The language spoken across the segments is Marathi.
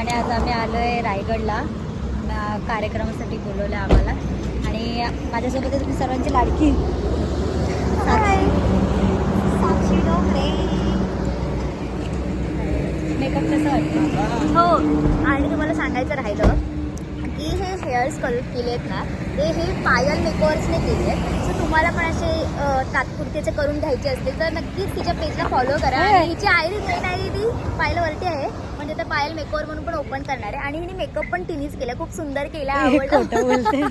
आणि आज आम्ही आलो आहे रायगडला कार्यक्रमासाठी बोलवलं आम्हाला. आणि माझ्यासोबतच मी सर्वांची लाडकी. मेकअप कसं वाटतं? हो आणि तुम्हाला सांगायचं राहिलं हेअर्स कल केले आहेत ना ते हे पायल मेकओवर्सने केले आहेत सो तुम्हाला पण असे तात्पुरतेचे करून घ्यायचे असतील तर नक्कीच तिच्या पेजला फॉलो करा. आणि हिची I D main I D पायलवरती आहे. म्हणजे ते पायल मेकओवर म्हणून पण ओपन करणार आहे. आणि हिने मेकअप पण तिनेच केला. खूप सुंदर केला आवडलं.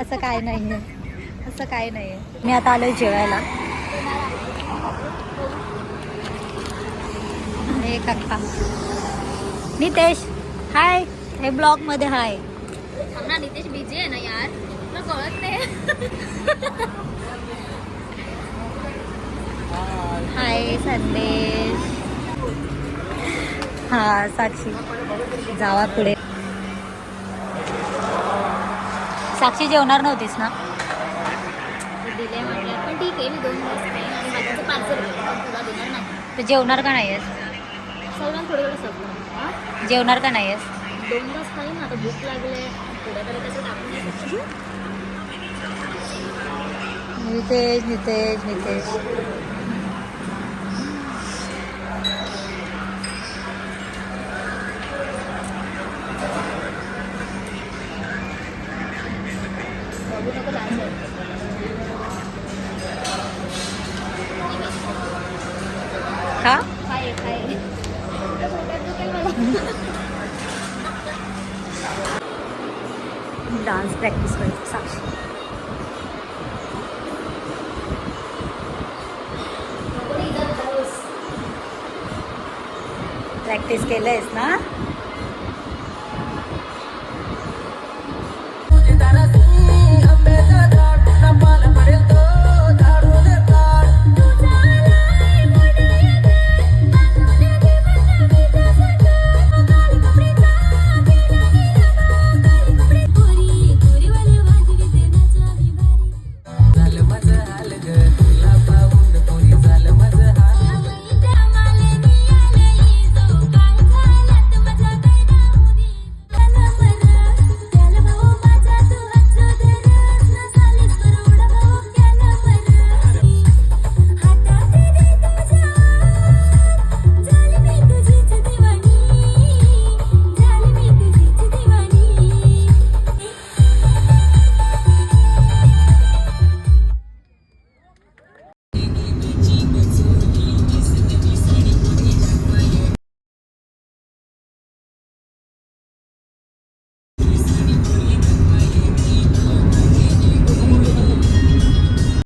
असं काय नाही आहे असं काय नाही आहे मी आता आलोय जेवायला. हे काका. नितेश हाय हे ब्लॉगमध्ये ना नितेश बिझी आहे ना यार. तुला कळत नाही. हाय संदेश. हा साक्षी. जावा पुढे. साक्षी जेवणार नव्हतीस ना? दिले म्हटलं. पण ठीक आहे मी दोन दिवस खाईन पार्सल तुला देणार नाही. जेवणार का नाहीयेस? सगळं थोडं थोडं सगळं जेवणार का नाहीयेस? दोन तास खाईन आता भूक लागले थोडं तरी कसं टाकून. नितेश नितेश नितेश. बघू नको लाज वाटते. का काय काय कुठं पोटात दुखेल मला. डान्स प्रॅक्टिस करते साक्षी प्रॅक्टिस केलं आहेस ना?